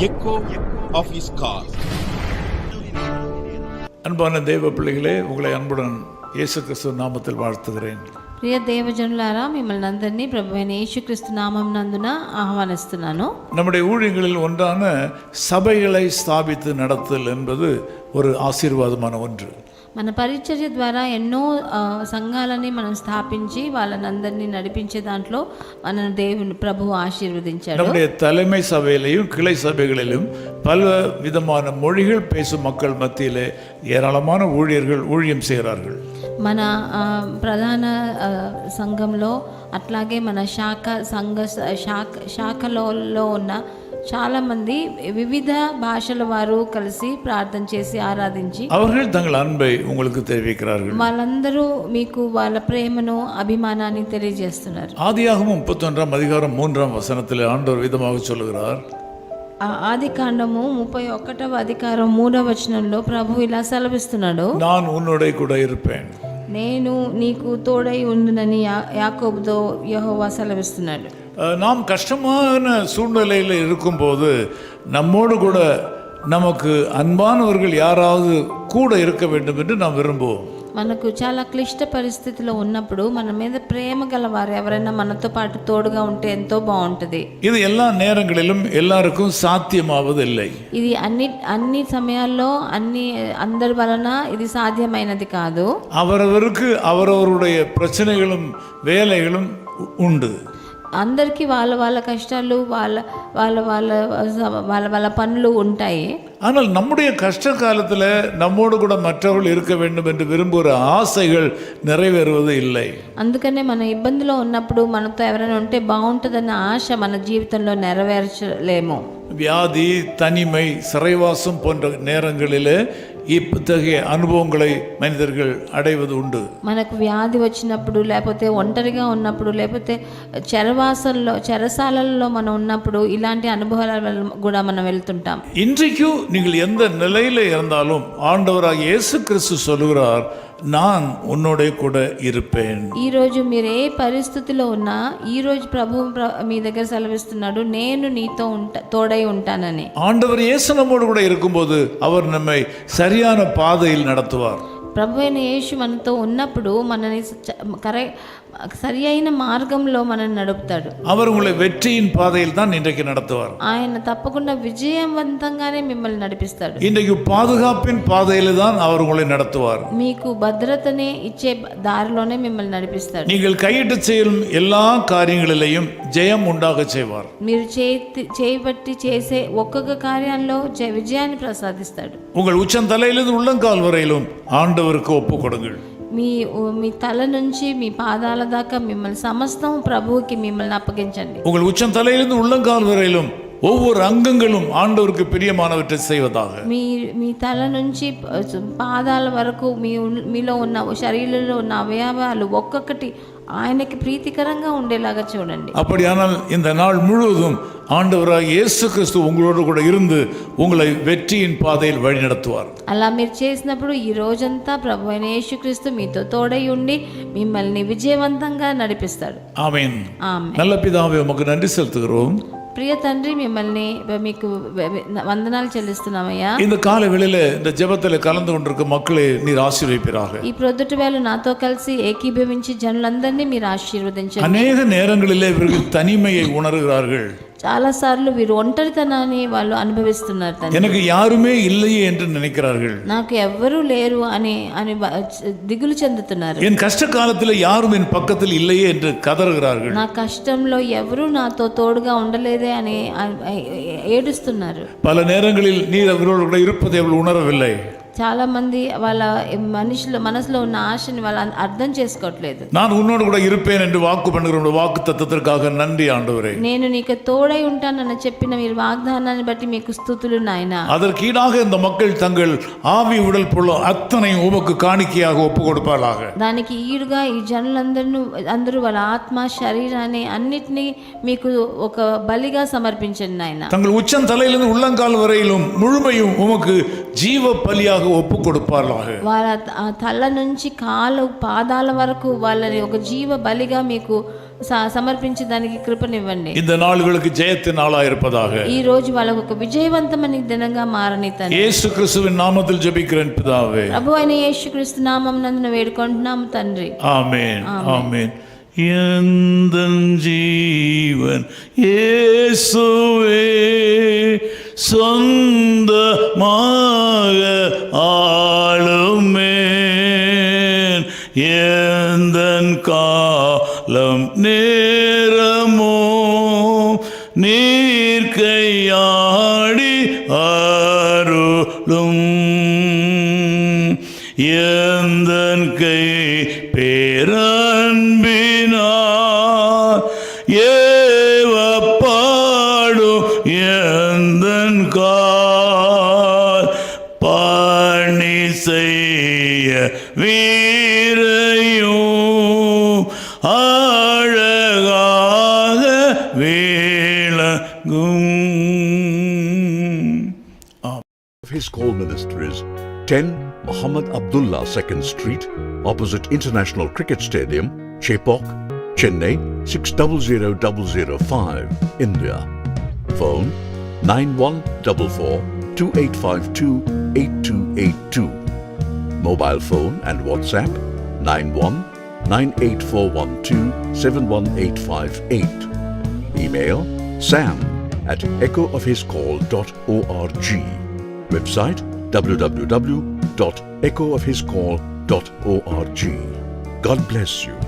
echo of his call. அன்பான தெய்வ பிள்ளைகளே உங்களை அன்புடன் இயேசு கிறிஸ்துவ நாமத்தில் வாழ்த்துகிறேன் ప్రియ దేవజనులారా మిమ్మల్ని అందరినీ ప్రభు అయిన యేసుక్రీస్తు నామం నందున ఆహ్వానిస్తున్నాను நம்முடைய ஊழியங்களில் ஒன்றான சபைகளை ஸ்தாபித்து நடத்தல் என்பது ஒரு ஆசீர்வாதமான ஒன்று మన పరిచర్య ద్వారా ఎన్నో ఆ, సంఘాలని మనం స్థాపించి వాళ్ళని అందరినీ నడిపించే దాంట్లో మన దేవుని ప్రభు ఆశీర్వదించాడు நம்முடைய தலைமை சபையிலையும் கிளை சபைகளிலும் பல விதமான மொழிகள் பேசும் மக்கள் மத்தியிலே ஏராளமான ஊழியர்கள் ஊழியம் செய்கிறார்கள் మన ఆ, ప్రధాన ఆ, సంఘంలో అట్లాగే మన శాఖ సంఘ శాఖ శాఖలలో ఉన్న చాలామంది వివిధ భాషల వారు కలిసి ప్రార్థన చేసి ఆరాధించి அவர்கள் தங்கள் அன்பை உங்களுக்கு தெரிவிக்கிறார்கள் వాళ్ళందరూ మీకు వాళ్ళ ప్రేమను అభిమానాన్ని తెలియజేస్తున్నారు ஆதியாகமும் முப்பத்தொன்றாம் அதிகாரம் மூன்றாம் வசனத்தில் ஆண்டவர் விதமாக சொல்லுகிறார் ఆ ఆది కాండము ముప్పై ఒకటవ అధికారం మూడవ వచనంలో ప్రభు ఇలా సెలవిస్తున్నాడు நான் உன்னோட கூட இருப்பேன் నేను నీకు తోడై ఉండునని యా యాకోబుతో యెహోవా సెలవిస్తున్నాడు அஹ், நாம் கஷ்டமான சூழ்நிலையில் இருக்கும்போது நம்மோடு கூட நமக்கு அன்பானவர்கள் யாராவது கூட இருக்க வேண்டும் என்று நாம் விரும்புவோம் మనకు చాలా క్లిష్ట పరిస్థితిలో ఉన్నప్పుడు మన మీద ప్రేమ గల వారు ఎవరైనా మనతో పాటు తోడుగా ఉంటే ఎంతో బాగుంటుంది இது எல்லா நேரங்களிலும் எல்லாருக்கும் சாத்தியமாவதில்லை ఇది అన్ని అన్ని సమయాల్లో అన్ని అందరి వలన ఇది సాధ్యమైనది కాదు அவரவருக்கு அவரவருடைய பிரச்சனைகளும் வேலைகளும் உ- உண்டு అందరికీ వాళ్ళ వాళ్ళ కష్టాలు వాళ్ళ వాళ్ళ వాళ్ళ వాళ్ళ వాళ్ళ పనులు ఉంటాయి ஆனால் நம்முடைய கஷ்ட காலத்தில் நம்மோடு கூட மற்றவர்கள் இருக்க வேண்டும் என்று விரும்புகிற ஆசைகள் நிறைவேறுவது இல்லை అందుకనే మన ఇబ్బందిలో ఉన్నప్పుడు మనతో ఎవరైనా ఉంటే బాగుంటుందన్న ఆశ మన జీవితంలో నెరవేర్చలేము வியாதி தனிமை சிறைவாசம் போன்ற நேரங்களில் இத்தகைய அனுபவங்களை மனிதர்கள் அடைவது உண்டு మనకు వ్యాధి వచ్చినప్పుడు లేకపోతే ఒంటరిగా ఉన్నప్పుడు లేకపోతే చెరవాసంలో చెరసాలల్లో మనం ఉన్నప్పుడు ఇలాంటి అనుభవాల వల్ల కూడా మనం వెళ్తుంటాం இன்றைக்கும் நீங்கள் எந்த நிலையில் இருந்தாலும் ஆண்டவராக இயேசு கிறிஸ்து சொல்லுகிறார் நான் உன்னோட கூட இருப்பேன் ఈ రోజు మీరు ఏ పరిస్థితిలో ఉన్నా ఈ రోజు ప్రభు ప్ర- మీ దగ్గర సెలవిస్తున్నాడు నేను నీతో ఉంటా తోడై ఉంటానని ஆண்டவர் இயேசு நம்மோடு கூட இருக்கும்போது அவர் நம்மை சரியான பாதையில் நடத்துவார் ప్రభు అయిన యేసు మనతో ఉన్నప్పుడు మనని చ- కరె సరి అయిన మార్గంలో మనని నడుపుతాడు அவர் உங்களை வெற்றியின் பாதையில் தான் இன்றைக்கு நடத்துவார் ఆయన తప్పకుండా విజయవంతంగానే మిమ్మల్ని నడిపిస్తాడు இன்றைக்கு பாதுகாப்பின் பாதையில் தான் அவர் உங்களை நடத்துவார் మీకు భద్రతనే ఇచ్చే దారిలోనే మిమ్మల్ని నడిపిస్తాడు நீங்கள் கையிட்டு செய்யும் எல்லா காரியங்களிலேயும் ஜெயம் உண்டாக செய்வார் మీరు చేతి చేయబట్టి చేసే ఒక్కొక్క కార్యాల్లో జ- విజయాన్ని ప్రసాదిస్తాడు உங்கள் உச்சந்தலையிலிருந்து உள்ளங்கால் வரையிலும் ஆண்டவருக்கு ஒப்பு கொடுங்கள் మీ మీ తల నుంచి మీ పాదాల దాకా మిమ్మల్ని సమస్తం ప్రభువుకి మిమ్మల్ని అప్పగించండి உங்கள் உச்சந்தலையிலிருந்து உள்ளங்கால் வரையிலும் ஒவ்வொரு அங்கங்களும் ஆண்டவருக்கு பிரியமானவற்றை செய்வதாக మీ మీ తల నుంచి ప- పాదాల వరకు మీ ఉన్- మీలో ఉన్న శరీరంలో ఉన్న అవయవాలు ఒక్కొక్కటి ఆయనకి ప్రీతికరంగా ఉండేలాగా చూడండి அப்படியானால் இந்த நாள் முழுவதும் ஆண்டவராக இயேசு கிறிஸ்து உங்களோடு கூட இருந்து உங்களை வெற்றியின் பாதையில் வழிநடத்துவார் అలా మీరు చేసినప్పుడు ఈ రోజంతా ప్రభు అయిన యేసుక్రీస్తు మీతో తోడై ఉండి మిమ్మల్ని విజయవంతంగా నడిపిస్తాడు ஆமென் ఆమె நல்ல பிதாவே உமக்கு நன்றி செலுத்துகிறோம் ప్రియ తండ్రి మిమ్మల్ని మీకు వె- వె- వందనాలు చెల్లిస్తున్నామయ్యా இந்த கால வேளையில இந்த ஜெபத்தில் கலந்து கொண்டிருக்கும் மக்களை நீர் ஆசீர்வதிப்பீராக ఈ ప్రొద్దుటి వేళ నాతో కలిసి ఏకీభవించి జనులందరినీ మీరు ఆశీర్వదించండి அநேக நேரங்களிலே இவர்கள் தனிமையை உணர்கிறார்கள் చాలాసార్లు వీరు ఒంటరితనాన్ని వాళ్ళు అనుభవిస్తున్నారు తండ్రి எனக்கு யாருமே இல்லையே என்று நினைக்கிறார்கள் నాకు ఎవ్వరూ లేరు అని అని బ- దిగులు చెందుతున్నారు என் கஷ்ட காலத்தில் யாரும் என் பக்கத்தில் இல்லையே என்று கதறுகிறார்கள் నా కష్టంలో ఎవరూ నాతో తోడుగా ఉండలేదే అని ఆ- ఏ- ఏడుస్తున్నారు பல நேரங்களில் நீர் அவர்களோடு கூட இருப்பதை அவர்கள் உணரவில்லை చాలా మంది వాళ్ళ మనిషిలో మనసులో ఉన్న ఆశని వాళ్ళు అర్థ- అర్థం చేసుకోవట్లేదు நான் உன்னோடு கூட இருப்பேன் என்று வாக்கு பண்ணுகிற வாக்கு தத்துவத்திற்காக நன்றி ஆண்டவரே నేను నీకు తోడై ఉంటానని చెప్పిన మీరు వాగ్దానాన్ని బట్టి మీకు స్థుతులు నాయన அதற்கீடாக இந்த மக்கள் தங்கள் ஆவி உடல் பொருள் அத்தனை உமக்கு காணிக்கையாக ஒப்பு கொடுப்பாளாக దానికి ఈడుగా ఈ జనులందరూ అందరూ వాళ్ళ ఆత్మ శరీరాన్ని అన్నిటినీ మీకు ఒక బలిగా సమర్పించండి నాయన தங்கள் உச்சம் தலையிலிருந்து உள்ளங்கால் வரையிலும் முழுமையும் உமக்கு ஜீவ பலியாக ஒப்பு கொடுப்பார்களாக వాళ్ళ ఆ తల నుంచి కాలు పాదాల వరకు వాళ్ళని ఒక జీవ బలిగా మీకు స- సమర్పించి దానికి కృపనివ్వండి இந்த நாள்களுக்கு ஜெயத்தின் நாளா இருப்பதாக ఈ రోజు వాళ్ళకు ఒక విజయవంతమైన దినంగా మారని తండ్రి இயேசு கிறிஸ்துவின் நாமத்தில் ஜெபிக்கிறேன் பிதாவே ప్రభు అయిన యేసుక్రీస్తు నామం నందున వేడుకుంటున్నాము తండ్రి ஆமென் ஆமென் எந்தன் ஜீவன் இயேசுவே சொந்தமாக ஆளுமேன் எந்தன் காலம் நேரமோ? நீர் கையாடி அருளும். எந்தன் கை பேரன்பே வீரையும் அழகாக விளங்கும் of his call ministries 10 Muhammad Abdullah 2nd Street, opposite International Cricket Stadium, Chepok, Chennai 600005, India. Phone 9144 2852 8282. Mobile phone and WhatsApp 91 98412 71858. Email sam at echoofhiscall.org. Website www.echoofhiscall.org. God bless you.